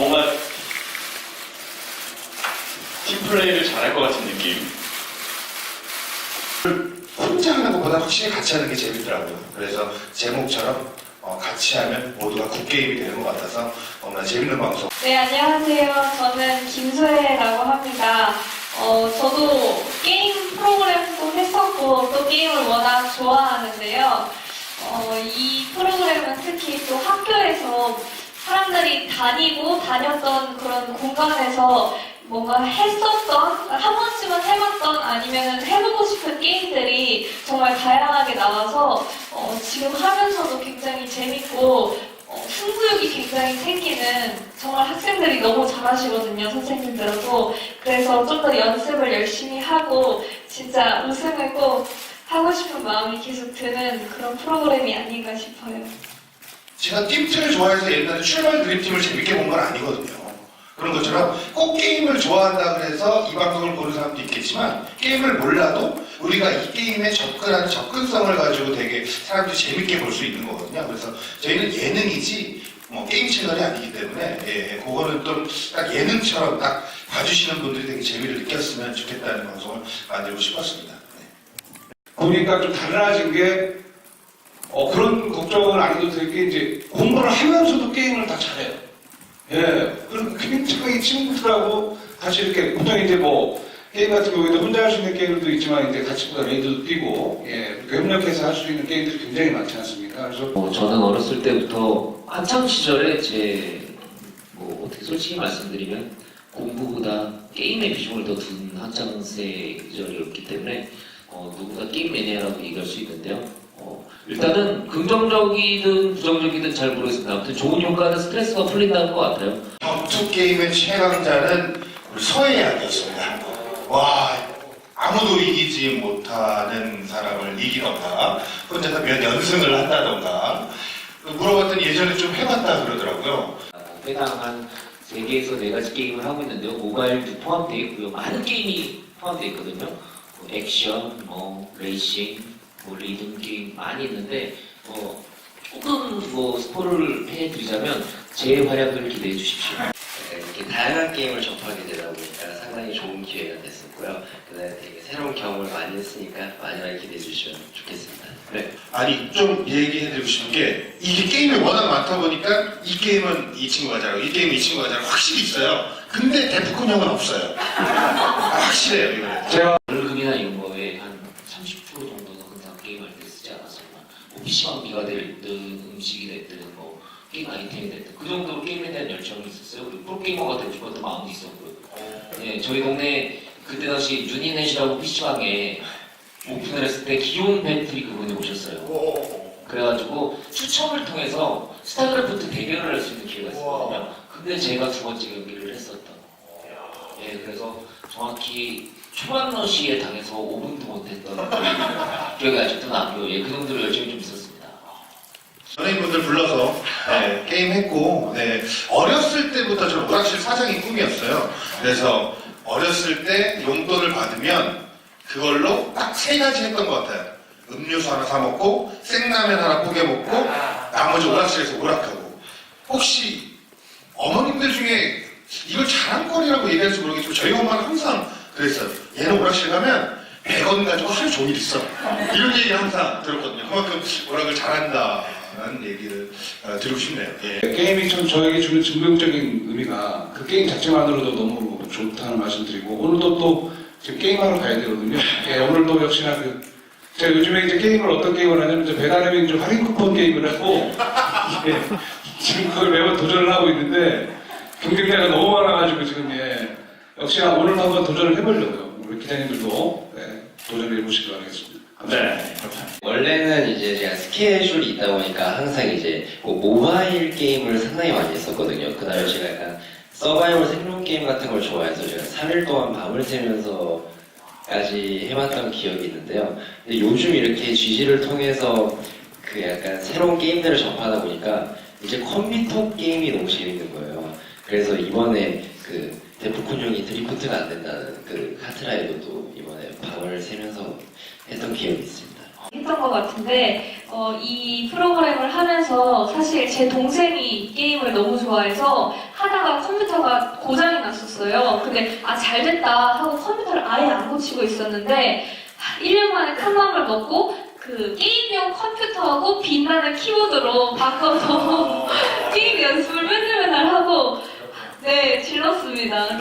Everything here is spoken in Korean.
뭔가 팀플레이를 잘할 것 같은 느낌. 혼자 하는 것보다 확실히 같이 하는 게 재밌더라고요. 그래서 제목처럼 어, 같이 하면 모두가 굿게임이 되는 것 같아서 너무나 재밌는 방송. 네, 안녕하세요. 저는 김소혜라고 합니다. 어, 저도 게임 프로그램도 했었고, 또 게임을 워낙 좋아하는데요. 어, 이 프로그램은 특히 또 학교에서 사람들이 다니고 다녔던 그런 공간에서 뭔가 했었던, 한 번쯤은 해봤던 아니면 해보고 싶은 게임들이 정말 다양하게 나와서 어, 지금 하면서도 굉장히 재밌고 어, 승부욕이 굉장히 생기는 정말 학생들이 너무 잘하시거든요, 선생님들하고. 그래서 좀 더 연습을 열심히 하고 진짜 우승을 꼭 하고 싶은 마음이 계속 드는 그런 프로그램이 아닌가 싶어요. 제가 팀틀을 좋아해서 옛날에 출발 드림팀을 재밌게 본 건 아니거든요. 그런 것처럼 꼭 게임을 좋아한다 그래서 이 방송을 보는 사람도 있겠지만 게임을 몰라도 우리가 이 게임에 접근하는 접근성을 가지고 되게 사람들이 재밌게 볼 수 있는 거거든요. 그래서 저희는 예능이지 뭐 게임 채널이 아니기 때문에 예, 그거는 좀 딱 예능처럼 딱 봐주시는 분들이 되게 재미를 느꼈으면 좋겠다는 방송을 만들고 싶었습니다. 네. 보니까 좀 달라진 게 어, 그런 걱정을 안 해도 될 게 이제 공부를 하면서도 게임을 다 잘해요. 예, 그리고 굉장히 친구들하고 같이 이렇게 보통 이제 뭐 게임 같은 경우에도 혼자 할 수 있는 게임들도 있지만 이제 같이 보다 레이드도 뛰고 예, 협력해서 할 수 있는 게임들이 굉장히 많지 않습니까? 그래서 어, 저는 어렸을 때부터 한창 시절에 제, 뭐, 어떻게 솔직히 말씀드리면 공부보다 게임에 비중을 더 둔 한창 시절이었기 때문에 어, 누구나 게임 매니아라고 얘기할 수 있는데요. 어, 일단은 긍정적이든 부정적이든 잘 모르겠습니다. 아무튼 좋은 효과는 스트레스가 풀린다는 것 같아요. 격투 게임의 최강자는 우리 서해안이었습니다. 와, 아무도 이기지 못하는 사람을 이기던가, 혼자서 몇 연승을 한다던가, 물어봤더니 예전에 좀 해봤다 그러더라고요. 어, 회당 한 3개에서 4가지 게임을 하고 있는데요. 모바일도 포함되어 있고요. 많은 게임이 포함되어 있거든요. 뭐 액션, 뭐 레이싱, 뭐 리듬 게임 많이 있는데 어, 조금 뭐 스포를 해드리자면 제 활약을 기대해 주십시오. 네, 이렇게 다양한 게임을 접하게 되다 보니까 상당히 좋은 기회가 됐었고요. 그다음에 되게 새로운 경험을 많이 했으니까 많이 많이 기대해 주시면 좋겠습니다. 네. 아니, 좀 얘기해드리고 싶은 게, 이게 게임이 워낙 많다 보니까, 이 게임은 이 친구가 잘하고, 이 게임은 이 친구가 잘하고, 확실히 있어요. 근데 데프콘 형은 없어요. 아, 확실해요, 이거. 제가 월급이나 이런 거에 한 30% 정도는 항상 게임할 때 쓰지 않았었나. 뭐 PC방비가 됐든 음식이 됐든 뭐 게임 아이템이 됐든 그 정도로 게임에 대한 열정이 있었어요. 그리고 프로게이머가 되고 싶었던 마음도 있었고요. 네, 저희 동네 그때 당시 유니넷이라고 PC방에 오픈을 했을 때 기온 벤트리 그분이 오셨어요. 그래가지고 추첨을 통해서 스타크래프트 대결을 할 수 있는 기회가 있었거든요. 근데 제가 두 번째 경기를 했었던. 예, 그래서 정확히 초반 러시에 당해서 5분도 못했던 기억이 아직도 나고요. 예, 그 정도로 열정이 좀 있었습니다. 연예인분들 불러서 네, 게임했고 네, 어렸을 때부터 저는 오락실 사장이 꿈이었어요. 그래서 어렸을 때 용돈을 받으면 그걸로 딱 세 가지 했던 것 같아요. 음료수 하나 사 먹고 생라면 하나 포개 먹고 나머지 오락실에서 오락하고 혹시 어머님들 중에 이걸 자랑거리라고 얘기할지 모르겠지만 저희 엄마는 항상 그랬어요. 얘는 오락실 가면 100원 가지고 하루 종일 있어. 이런 얘기 항상 들었거든요. 그만큼 오락을 잘한다는 얘기를 어, 드리고 싶네요. 예. 게임이 좀 저에게 주는 증명적인 의미가 그 게임 자체만으로도 너무 좋다는 말씀 드리고 오늘도 또 지금 게임하러 가야 되거든요. 예, 오늘도 역시나 그 제가 요즘에 이제 게임을 어떤 게임을 하냐면 이제 배달의 민족 할인 쿠폰 게임을 하고 예, 지금 그걸 매번 도전을 하고 있는데 경쟁자가 너무 많아가지고 지금 예, 역시나 오늘 한번 도전을 해보려고요. 우리 기자님들도 예, 도전해 보시기 바라겠습니다. 네. 원래는 이제 제가 스케줄이 있다 보니까 항상 이제 뭐 모바일 게임을 상당히 많이 했었거든요. 그날 제가 약간 서바이벌 생존 게임 같은 걸 좋아해서 제가 3일 동안 밤을 새면서 까지 해봤던 기억이 있는데요. 근데 요즘 이렇게 GG를 통해서 그 약간 새로운 게임들을 접하다 보니까 이제 컴퓨터 게임이 너무 재밌는 거예요. 그래서 이번에 그 데프콘 형이 드리프트가 안 된다는 그 카트라이더도 이번에 밤을 새면서 했던 기억이 있습니다. 했던 것 같은데 어, 이 프로그램을 하면서 사실 제 동생이 게임을 너무 좋아해서 하다 하다가 컴퓨터가 고장이 났었어요. 근데 아 잘됐다 하고 컴퓨터를 아예 안 고치고 있었는데 1년 만에 큰 맘을 먹고 그 게임용 컴퓨터하고 빛나는 키보드로 바꿔서 게임 연습을 맨날 맨날 하고 네 질렀습니다.